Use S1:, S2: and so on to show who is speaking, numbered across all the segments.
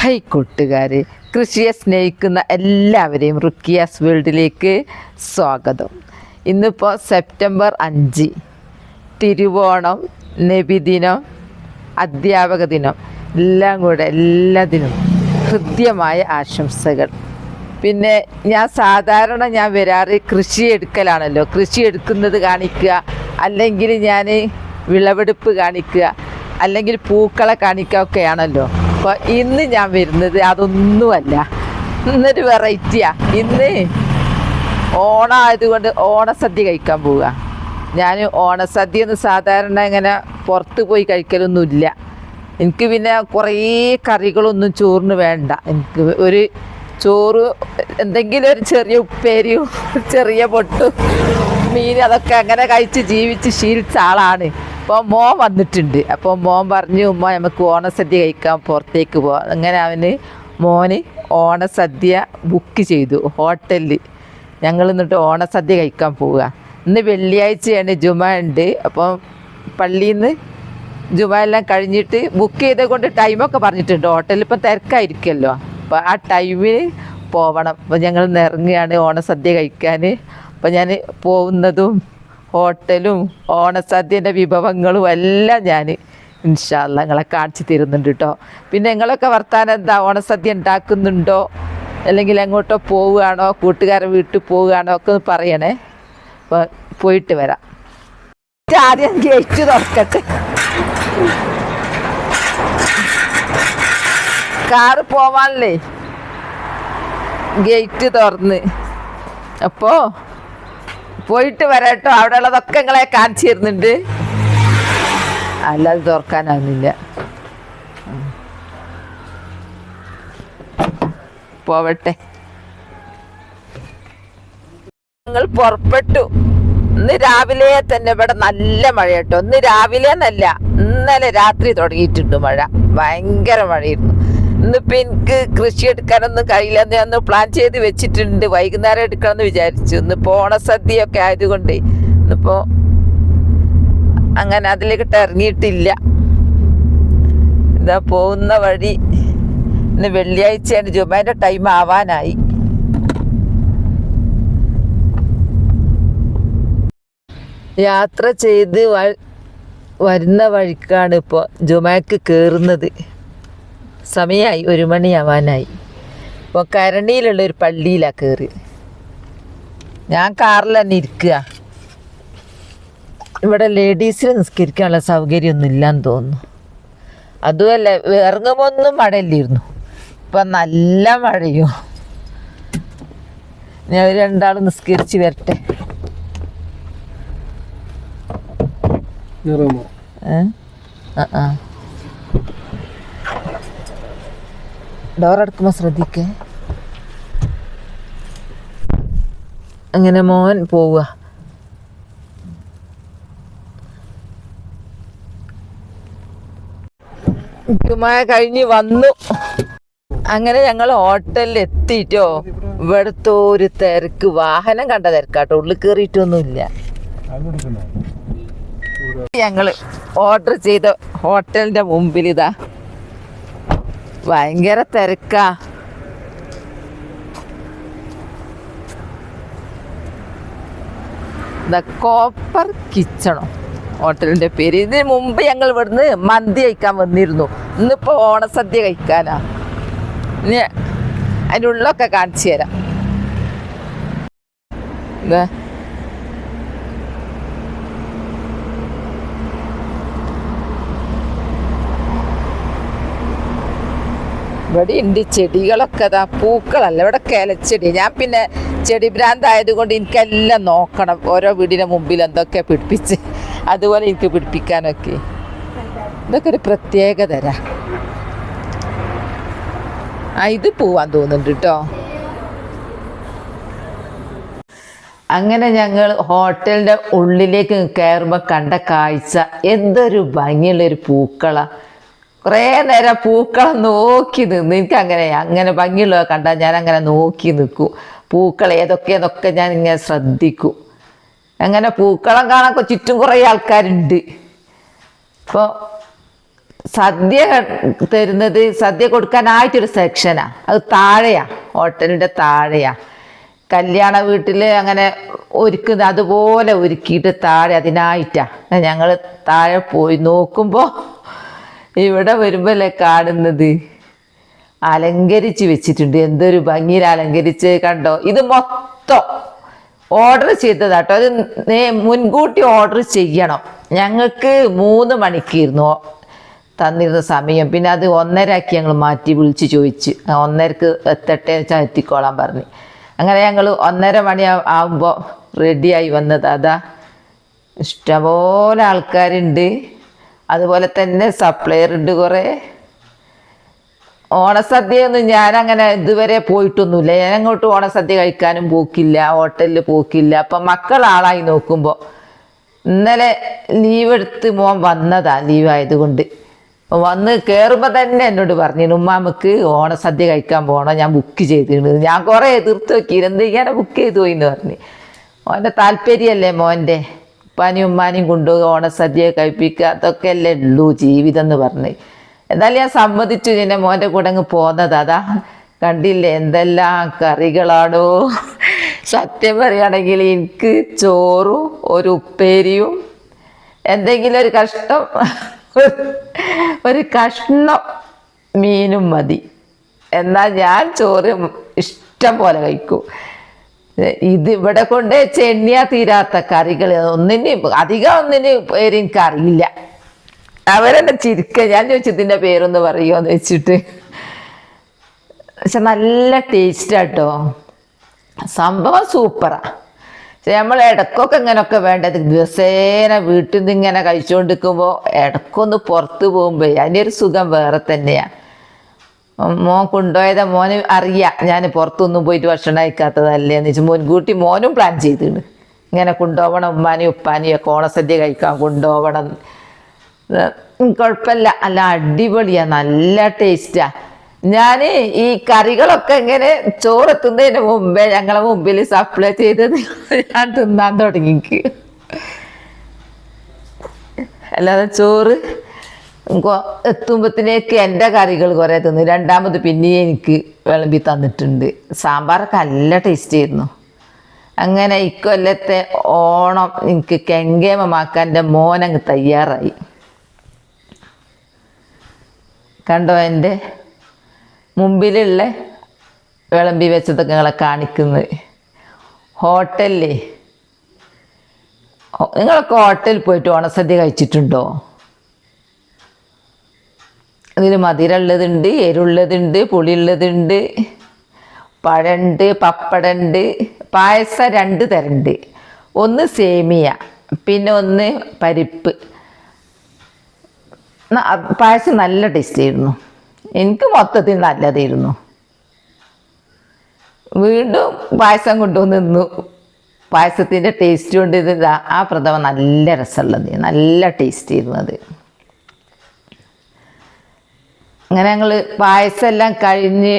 S1: High കൂട്ടുകാർ കൃഷിയെ സ്നേഹിക്കുന്ന എല്ലാവരെയും റുക്കിയാസ് വേൾഡിലേക്ക് സ്വാഗതം. ഇന്നിപ്പോൾ സെപ്റ്റംബർ അഞ്ച് തിരുവോണം നബിദിനം അധ്യാപക ദിനം. എല്ലാം കൂടെ എല്ലാത്തിനും ഹൃദ്യമായ ആശംസകൾ. പിന്നെ ഞാൻ സാധാരണ ഞാൻ വരാറ് കൃഷി എടുക്കലാണല്ലോ. കൃഷി എടുക്കുന്നത് കാണിക്കുക അല്ലെങ്കിൽ ഞാൻ വിളവെടുപ്പ് കാണിക്കുക അല്ലെങ്കിൽ പൂക്കളെ കാണിക്കുക ഒക്കെയാണല്ലോ. അപ്പോൾ ഇന്ന് ഞാൻ വരുന്നത് അതൊന്നുമല്ല. ഇന്നൊരു വെറൈറ്റിയാ ഇന്ന് ഓണം ആയതുകൊണ്ട് ഓണസദ്യ കഴിക്കാൻ പോവുക. ഞാൻ ഓണസദ്യ ഒന്നും സാധാരണ ഇങ്ങനെ പുറത്ത് പോയി കഴിക്കലൊന്നുമില്ല. എനിക്ക് പിന്നെ കുറേ കറികളൊന്നും ചോറിന് വേണ്ട. എനിക്ക് ഒരു ചോറ് എന്തെങ്കിലും ഒരു ചെറിയ ഉപ്പേരിയും ചെറിയ പൊട്ടും മീൻ അതൊക്കെ അങ്ങനെ കഴിച്ച് ജീവിച്ച് ശീലിച്ച ആളാണ്. അപ്പോൾ മോൻ വന്നിട്ടുണ്ട്. അപ്പോൾ മോൻ പറഞ്ഞു ഉമ്മ നമുക്ക് ഓണസദ്യ കഴിക്കാൻ പുറത്തേക്ക് പോവാം. അങ്ങനെ അവന് മോന് ഓണസദ്യ ബുക്ക് ചെയ്തു ഹോട്ടലിൽ ഞങ്ങൾ എന്നിട്ട് ഓണസദ്യ കഴിക്കാൻ പോവുക. ഇന്ന് വെള്ളിയാഴ്ചയാണ് ജുമ ഉണ്ട്. അപ്പം പള്ളിയിൽ നിന്ന് ജുമ എല്ലാം കഴിഞ്ഞിട്ട് ബുക്ക് ചെയ്തത് കൊണ്ട് ടൈമൊക്കെ പറഞ്ഞിട്ടുണ്ട്. ഹോട്ടലിൽ ഇപ്പം തിരക്കായിരിക്കുമല്ലോ അപ്പോൾ ആ ടൈമിൽ പോവണം. അപ്പോൾ ഞങ്ങൾ ഇറങ്ങുകയാണ് ഓണസദ്യ കഴിക്കാൻ അപ്പോൾ ഞാൻ പോകുന്നതും ഹോട്ടലും ഓണസദ്യന്റെ വിഭവങ്ങളും എല്ലാം ഞാൻ ഇൻഷാല്ല നിങ്ങളെ കാണിച്ചു തരുന്നുണ്ട് കേട്ടോ പിന്നെ നിങ്ങളൊക്കെ വർത്താനം എന്താ? ഓണസദ്യ ഉണ്ടാക്കുന്നുണ്ടോ? അല്ലെങ്കിൽ എങ്ങോട്ടോ പോവുകയാണോ? കൂട്ടുകാരെ വീട്ടിൽ പോവുകയാണോ? ഒക്കെ ഒന്ന് പറയണേ. അപ്പോൾ പോയിട്ട് വരാം. ആദ്യം ഗേറ്റ് തുറക്കട്ടെ. കാറ് പോവാനല്ലേ? ഗേറ്റ് തുറന്ന്. അപ്പോ പോയിട്ട് വരാട്ടോ. അവിടെ ഉള്ളതൊക്കെ നിങ്ങളെ കാണിച്ചു തരുന്നുണ്ട് അല്ലാതെ തുറക്കാനാവുന്നില്ല പോവട്ടെ. ഞങ്ങൾ പുറപ്പെട്ടു. ഇന്ന് രാവിലെ തന്നെ ഇവിടെ നല്ല മഴ കേട്ടോ ഇന്ന് രാവിലെ എന്നല്ല ഇന്നലെ രാത്രി തുടങ്ങിയിട്ടുണ്ട് മഴ. ഭയങ്കര മഴയായിരുന്നു. ഇന്നിപ്പോ എനിക്ക് കൃഷി എടുക്കാനൊന്നും കഴിയില്ല എന്ന് ഞാൻ പ്ലാൻ ചെയ്ത് വെച്ചിട്ടുണ്ട്. വൈകുന്നേരം എടുക്കണമെന്ന് വിചാരിച്ചു. ഇന്നിപ്പോ ഓണസദ്യയൊക്കെ ആയതുകൊണ്ട് ഇന്നിപ്പോ അങ്ങനെ അതിലേക്കിട്ട് ഇറങ്ങിയിട്ടില്ല. എന്താ പോകുന്ന വഴി ഇന്ന് വെള്ളിയാഴ്ചയാണ് ജുമാന്റെ ടൈം ആവാനായി. യാത്ര ചെയ്ത് വരുന്ന വഴിക്കാണ് ഇപ്പോൾ ജുമാക്ക് കയറുന്നത് സമയമായി ഒരു മണിയാവാനായി ഇപ്പോൾ കരണിയിലുള്ള ഒരു പള്ളിയിലാണ് കയറി ഞാൻ കാറിൽ തന്നെ ഇരിക്കുക. ഇവിടെ ലേഡീസിന് നിസ്കരിക്കാനുള്ള സൗകര്യമൊന്നും ഇല്ലാന്ന് തോന്നുന്നു. അതുമല്ല ഇറങ്ങുമ്പോൾ ഒന്നും മഴയില്ലായിരുന്നു. ഇപ്പം നല്ല മഴയോ? ഞാൻ രണ്ടാൾ നിസ്കരിച്ച് വരട്ടെ. ഏ? ആ ആ. ഡോർ അടക്കുമ്പോൾ ശ്രദ്ധിക്കേ. അങ്ങനെ മോൻ പോവുക. ജുമായ കഴിഞ്ഞ് വന്നു. അങ്ങനെ ഞങ്ങൾ ഹോട്ടലിൽ എത്തിയിട്ടോ ഇവിടുത്തെ ഒരു തിരക്ക്. വാഹനം കണ്ട തിരക്കാട്ടോ. ഉള്ളിൽ കയറിയിട്ടൊന്നുമില്ല ഞങ്ങൾ ഓർഡർ ചെയ്ത ഹോട്ടലിന്റെ മുമ്പിൽ ഇതാ ഭയങ്കര തിരക്കാ. ദ കോപ്പർ കിച്ചണോ ഹോട്ടലിന്റെ പേര്. ഇതിന് മുമ്പ് ഞങ്ങൾ ഇവിടുന്ന് മന്തി കഴിക്കാൻ വന്നിരുന്നു. ഇന്നിപ്പോ ഓണസദ്യ കഴിക്കാനാ. ഇനി അതിന്റെ ഉള്ളൊക്കെ കാണിച്ചു തരാം. ഇവിടെ ഉണ്ട് ചെടികളൊക്കെ അതാ പൂക്കളല്ല ഇവിടെ കിലച്ചെടി. ഞാൻ പിന്നെ ചെടി ഭ്രാന്തായത് കൊണ്ട് എനിക്കെല്ലാം നോക്കണം ഓരോ വീടിന്റെ മുമ്പിൽ എന്തൊക്കെ പിടിപ്പിച്ച് അതുപോലെ എനിക്ക് പിടിപ്പിക്കാനൊക്കെ. ഇതൊക്കെ ഒരു പ്രത്യേക തരാ. ആ ഇത് പോവാൻ തോന്നുന്നുണ്ട് കേട്ടോ അങ്ങനെ ഞങ്ങൾ ഹോട്ടലിന്റെ ഉള്ളിലേക്ക് കയറുമ്പോൾ കണ്ട കാഴ്ച എന്തൊരു ഭംഗിയുള്ളൊരു പൂക്കള. കുറേ നേരം പൂക്കളം നോക്കി നിന്ന്. എനിക്ക് അങ്ങനെ അങ്ങനെ ഭംഗിയുള്ളവ കണ്ടാൽ ഞാൻ അങ്ങനെ നോക്കി നിൽക്കും. പൂക്കൾ ഏതൊക്കെയെന്നൊക്കെ ഞാൻ ഇങ്ങനെ ശ്രദ്ധിക്കും. അങ്ങനെ പൂക്കളം കാണാൻ ചുറ്റും കുറേ ആൾക്കാരുണ്ട്. ഇപ്പോൾ സദ്യ തരുന്നത് സദ്യ കൊടുക്കാനായിട്ടൊരു സെക്ഷനാ. അത് താഴെയാ ഹോട്ടലിന്റെ താഴെയാ. കല്യാണ വീട്ടിൽ അങ്ങനെ ഒരുക്കുന്ന അതുപോലെ ഒരുക്കിയിട്ട് താഴെ അതിനായിട്ടാ. ഞങ്ങൾ താഴെ പോയി നോക്കുമ്പോൾ ഇവിടെ വരുമ്പോഴല്ലേ കാണുന്നത്? അലങ്കരിച്ച് വെച്ചിട്ടുണ്ട്. എന്തൊരു ഭംഗിയിൽ അലങ്കരിച്ച് കണ്ടോ? ഇത് മൊത്തം ഓർഡർ ചെയ്തതാട്ടോ. അത് മുൻകൂട്ടി ഓർഡർ ചെയ്യണം. ഞങ്ങൾക്ക് മൂന്ന് മണിക്കായിരുന്നു തന്നിരുന്ന സമയം. പിന്നെ അത് ഒന്നരക്ക് ഞങ്ങൾ മാറ്റി വിളിച്ച് ചോദിച്ച്. ഒന്നരക്ക് എത്തട്ടെ വെച്ചാൽ എത്തിക്കോളാൻ പറഞ്ഞു. അങ്ങനെ ഞങ്ങൾ ഒന്നര മണി ആവുമ്പോൾ റെഡിയായി വന്നത്. അതാ ഇഷ്ടംപോലെ ആൾക്കാരുണ്ട്. അതുപോലെ തന്നെ സപ്ലയർ ഉണ്ട് കുറേ. ഓണസദ്യയൊന്നും ഞാനങ്ങനെ ഇതുവരെ പോയിട്ടൊന്നുമില്ല. ഞാൻ അങ്ങോട്ട് ഓണസദ്യ കഴിക്കാനും പോക്കില്ല ഹോട്ടലിൽ പോക്കില്ല. അപ്പം മക്കൾ ആളായി നോക്കുമ്പോൾ ഇന്നലെ ലീവ് എടുത്ത് മോൻ വന്നതാ ലീവ് ആയതുകൊണ്ട്. വന്ന് കയറുമ്പോൾ തന്നെ എന്നോട് പറഞ്ഞു ഉമ്മാമക്ക് ഓണസദ്യ കഴിക്കാൻ പോകണം ഞാൻ ബുക്ക് ചെയ്തിട്ടുണ്ട്. ഞാൻ കുറേ എതിർത്ത് നോക്കി എന്ത് ഇങ്ങനെ ബുക്ക് ചെയ്തു പോയിന്ന്? പറഞ്ഞു. മോന്റെ താല്പര്യമല്ലേ മോന്റെ ഉപ്പാനെയും ഉമ്മാനെയും കൊണ്ടുപോയി ഓണസദ്യ കഴിപ്പിക്കുക അതൊക്കെ അല്ലേ ഉള്ളൂ ജീവിതം എന്ന് പറഞ്ഞ്. എന്നാലും ഞാൻ സമ്മതിച്ചു പിന്നെ മോന്റെ കൂടെ അങ്ങ് പോന്നത്. അതാ കണ്ടില്ലേ എന്തെല്ലാം കറികളാണോ? സത്യം പറയുകയാണെങ്കിൽ എനിക്ക് ചോറും ഒരു ഉപ്പേരിയും എന്തെങ്കിലും ഒരു കഷ്ടം ഒരു കഷ്ണം മീനും മതി. എന്നാൽ ഞാൻ ചോറ് ഇഷ്ടം പോലെ കഴിക്കും. ഇത് ഇവിടെ കൊണ്ട് ചെണ്ണിയാ തീരാത്ത കറികൾ ഒന്നിന് അധികം ഒന്നിന് പേര് എനിക്ക് അവരെന്നെ ചിരിക്ക. ഞാൻ ചോദിച്ചു ഇതിന്റെ പേരൊന്ന് പറയുമോ എന്ന് വെച്ചിട്ട്. പക്ഷെ നല്ല ടേസ്റ്റാട്ടോ. സംഭവം സൂപ്പറാ. പക്ഷെ നമ്മൾ ഇടക്കൊക്കെ ഇങ്ങനെയൊക്കെ വേണ്ടത് ദിവസേന വീട്ടിൽ നിന്ന് ഇങ്ങനെ കഴിച്ചുകൊണ്ടിരിക്കുമ്പോൾ ഇടക്കൊന്ന് പുറത്ത് പോകുമ്പോൾ അതിന്റെ ഒരു സുഖം വേറെ തന്നെയാണ് മോൻ കൊണ്ടുപോയത് മോന് അറിയാം. ഞാൻ പുറത്തൊന്നും പോയിട്ട് ഭക്ഷണം കഴിക്കാത്തതല്ലേ എന്ന് വെച്ചാൽ മുൻകൂട്ടി മോനും പ്ലാൻ ചെയ്തിട്ടുണ്ട്. ഇങ്ങനെ കൊണ്ടുപോകണം ഉമ്മാനെയും ഉപ്പാനെയും ഒക്കെ ഓണസദ്യ കഴിക്കാൻ കൊണ്ടുപോകണം കുഴപ്പമില്ല. അല്ല അടിപൊളിയാ നല്ല ടേസ്റ്റാ ഞാൻ ഈ കറികളൊക്കെ ഇങ്ങനെ ചോറെത്തുന്നതിന് മുമ്പേ ഞങ്ങളെ മുമ്പിൽ സപ്ലൈ ചെയ്തത് ഞാൻ തിന്നാൻ തുടങ്ങി അല്ലാതെ ചോറ് കൊ- എത്തുമ്പത്തിനേക്ക് എന്റെ കറികൾ കുറേ തന്നു. രണ്ടാമത് പിന്നെയും എനിക്ക് വിളമ്പി തന്നിട്ടുണ്ട്. സാമ്പാറൊക്കെ നല്ല ടേസ്റ്റ് ആയിരുന്നു. അങ്ങനെ ഇക്കൊല്ലത്തെ ഓണം എനിക്ക് കെങ്കേമമാക്കാൻ എന്റെ മോനങ്ങ് തയ്യാറായി. കണ്ടോ എന്റെ മുമ്പിലുള്ള വിളമ്പി വെച്ചതൊക്കെ നിങ്ങളെ കാണിക്കുന്നത്. ഹോട്ടലിൽ നിങ്ങളൊക്കെ ഹോട്ടലിൽ പോയിട്ട് ഓണസദ്യ കഴിച്ചിട്ടുണ്ടോ? ഇതിൽ മധുരമുള്ളതുണ്ട് എരുള്ളതുണ്ട് പുളിയുള്ളതുണ്ട് പഴമുണ്ട് പപ്പടമുണ്ട് പായസം രണ്ട് തരമുണ്ട്. ഒന്ന് സേമിയ പിന്നെ ഒന്ന് പരിപ്പ്. പായസം നല്ല ടേസ്റ്റ് ആയിരുന്നു. എനിക്ക് മൊത്തത്തിൽ നല്ലതായിരുന്നു. വീണ്ടും പായസം കൊണ്ടുവന്ന് നിന്നു. പായസത്തിന്റെ ടേസ്റ്റ് കൊണ്ട് ഇത് ആ പ്രഥമ നല്ല രസമുള്ളത് നല്ല ടേസ്റ്റ് ആയിരുന്നു അത്. അങ്ങനെ ഞങ്ങൾ പായസമെല്ലാം കഴിഞ്ഞ്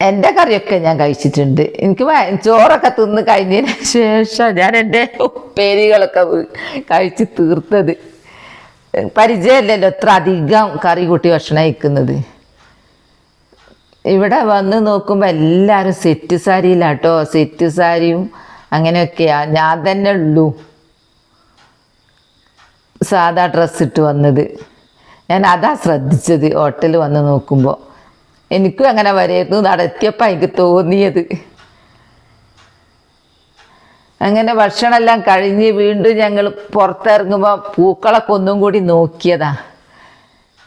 S1: എന്റെ കറിയൊക്കെ ഞാൻ കഴിച്ചിട്ടുണ്ട്. എനിക്ക് ചോറൊക്കെ തിന്ന് കഴിഞ്ഞതിന് ശേഷം ഞാൻ എന്റെ ഉപ്പേരികളൊക്കെ കഴിച്ച് തീർത്തത്. പരിചയമല്ലല്ലോ എത്ര അധികം കറി കൂട്ടി ഭക്ഷണം കഴിക്കുന്നത്. ഇവിടെ വന്ന് നോക്കുമ്പോൾ എല്ലാവരും സെറ്റ് സാരിയിലാട്ടോ സെറ്റ് സാരിയും അങ്ങനെയൊക്കെയാ. ഞാൻ തന്നെ ഉള്ളൂ. സാധാ ഡ്രസ്സ് ഇട്ട് വന്നത്. ഞാൻ അതാ ശ്രദ്ധിച്ചത് ഹോട്ടൽ വന്ന് നോക്കുമ്പോൾ എനിക്കും അങ്ങനെ വരയിരുന്നു നടത്തിയപ്പോൾ എനിക്ക് തോന്നിയത്. അങ്ങനെ ഭക്ഷണമെല്ലാം കഴിഞ്ഞ് വീണ്ടും ഞങ്ങൾ പുറത്തിറങ്ങുമ്പോൾ പൂക്കളൊക്കെ ഒന്നും കൂടി നോക്കിയതാ.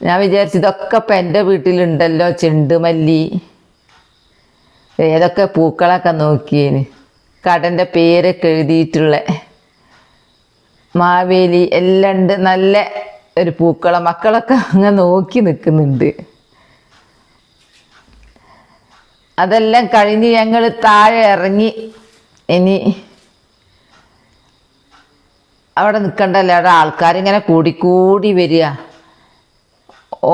S1: ഞാൻ വിചാരിച്ചു ഇതൊക്കെ ഇപ്പം എന്റെ വീട്ടിലുണ്ടല്ലോ ചെണ്ടുമല്ലി. ഏതൊക്കെ പൂക്കളൊക്കെ നോക്കിയേന്. കടന്റെ പേരൊക്കെ എഴുതിയിട്ടുള്ള. മാവേലി എല്ലാം ഉണ്ട്. നല്ല ഒരു പൂക്കള മക്കളൊക്കെ അങ്ങ് നോക്കി നിൽക്കുന്നുണ്ട്. അതെല്ലാം കഴിഞ്ഞ് ഞങ്ങൾ താഴെ ഇറങ്ങി ഇനി അവിടെ നിൽക്കണ്ടല്ലോ? അവിടെ ആൾക്കാരിങ്ങനെ കൂടിക്കൂടി വരിക.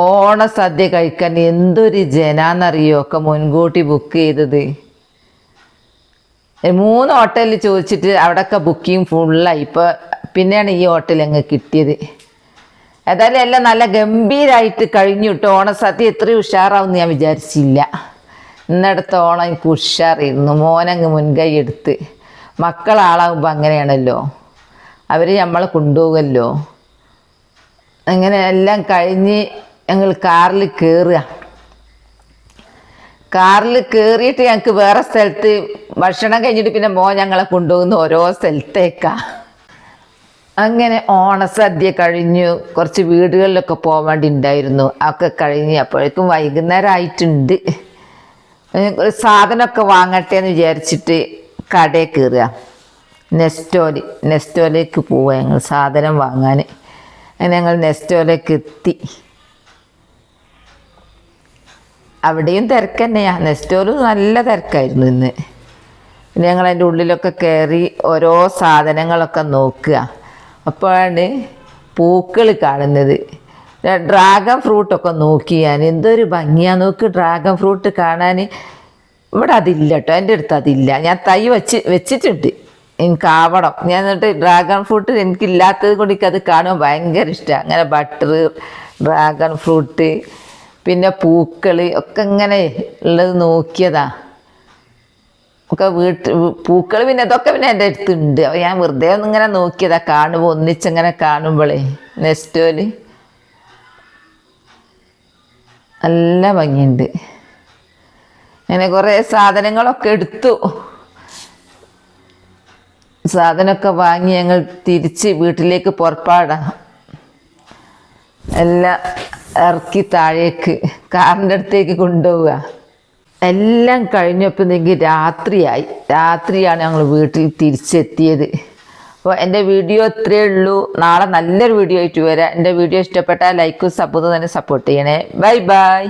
S1: ഓണ സദ്യ കഴിക്കാൻ എന്തൊരു ജനാന്നറിയോ? ഒക്കെ മുൻകൂട്ടി ബുക്ക് ചെയ്തത്. മൂന്ന് ഹോട്ടലിൽ ചോദിച്ചിട്ട് അവിടെയൊക്കെ ബുക്കിംഗ് ഫുള്ളായി ഇപ്പോൾ പിന്നെയാണ് ഈ ഹോട്ടൽ അങ്ങ് കിട്ടിയത്. ഏതായാലും എല്ലാം നല്ല ഗംഭീരായിട്ട് കഴിഞ്ഞു കേട്ടോ ഓണസദ്യ ഇത്രയും ഉഷാറാവും ഞാൻ വിചാരിച്ചില്ല. ഇന്നടത്ത് ഓണം എനിക്ക് ഉഷാറായിരുന്നു. മോനങ്ങ് മുൻകൈ എടുത്ത് മക്കളാളാകുമ്പോൾ അങ്ങനെയാണല്ലോ. അവർ നമ്മളെ കൊണ്ടുപോകുമല്ലോ അങ്ങനെ എല്ലാം കഴിഞ്ഞ് ഞങ്ങൾ കാറിൽ കയറുക കാറിൽ കയറിയിട്ട് ഞങ്ങൾക്ക് വേറെ സ്ഥലത്ത് ഭക്ഷണം കഴിഞ്ഞിട്ട് പിന്നെ മോ ഞങ്ങളെ കൊണ്ടുപോകുന്ന ഓരോ സ്ഥലത്തേക്കാ. അങ്ങനെ ഓണസദ്യ കഴിഞ്ഞു. കുറച്ച് വീടുകളിലൊക്കെ പോകാൻ ഉണ്ടായിരുന്നു. ഒക്കെ കഴിഞ്ഞ് അപ്പോഴേക്കും വൈകുന്നേരം ആയിട്ടുണ്ട് ഒരു സാധനമൊക്കെ വാങ്ങട്ടെ എന്ന് വിചാരിച്ചിട്ട് കടയിൽ കയറുക. നെസ്റ്റോൽ നെസ്റ്റോലേക്ക് പോവുക ഞങ്ങൾ സാധനം വാങ്ങാൻ. അങ്ങനെ ഞങ്ങൾ നെസ്റ്റോലേക്ക് എത്തി. അവിടെയും തിരക്ക് തന്നെയാണ് നെസ്റ്റോലും നല്ല തിരക്കായിരുന്നു ഇന്ന്. പിന്നെ ഞങ്ങൾ അതിന്റെ ഉള്ളിലൊക്കെ കയറി ഓരോ സാധനങ്ങളൊക്കെ നോക്കുക. അപ്പോഴാണ് പൂക്കൾ കാണുന്നത്. ഡ്രാഗൺ ഫ്രൂട്ടൊക്കെ നോക്കി ഞാൻ. എന്തൊരു ഭംഗിയാണ് നോക്ക് ഡ്രാഗൺ ഫ്രൂട്ട് കാണാൻ ഇവിടെ അതില്ല കേട്ടോ എന്റെ അടുത്ത് അതില്ല. ഞാൻ തൈ വെച്ച് വെച്ചിട്ടുണ്ട്. എനിക്ക് ആവണം ഞാൻ എന്നിട്ട് ഡ്രാഗൺ ഫ്രൂട്ട് എനിക്കില്ലാത്തത് കൊണ്ട് എനിക്കത് കാണാൻ ഭയങ്കര ഇഷ്ടമാണ് അങ്ങനെ ബട്ടർ ഡ്രാഗൺ ഫ്രൂട്ട് പിന്നെ പൂക്കൾ ഒക്കെ ഇങ്ങനെ ഉള്ളത് നോക്കിയതാ. ഒക്കെ വീട്ട് പൂക്കൾ പിന്നെ ഇതൊക്കെ പിന്നെ എന്റെ അടുത്തുണ്ട്. അപ്പോൾ ഞാൻ വെറുതെ ഒന്ന് ഇങ്ങനെ നോക്കിയതാ കാണുമ്പോൾ ഒന്നിച്ചങ്ങനെ കാണുമ്പോഴേ നെസ്റ്റോൽ. നല്ല ഭംഗിയുണ്ട്. അങ്ങനെ കുറേ സാധനങ്ങളൊക്കെ എടുത്തു. സാധനമൊക്കെ വാങ്ങി ഞങ്ങൾ തിരിച്ച് വീട്ടിലേക്ക് പുറപ്പാടാം. എല്ലാം ഇറക്കി താഴേക്ക് കാറിന്റെ അടുത്തേക്ക് കൊണ്ടുപോവുക എല്ലാം കഴിഞ്ഞപ്പോൾ നിങ്ങൾക്ക് രാത്രിയായി. രാത്രിയാണ് ഞങ്ങൾ വീട്ടിൽ തിരിച്ചെത്തിയത്. അപ്പോൾ എന്റെ വീഡിയോ ഇത്രയേ ഉള്ളൂ. നാളെ നല്ലൊരു വീഡിയോ ആയിട്ട് വരാം. എന്റെ വീഡിയോ ഇഷ്ടപ്പെട്ടാൽ ലൈക്കും സപ്പോർട്ടും തന്നെ സപ്പോർട്ട് ചെയ്യണേ. Bye bye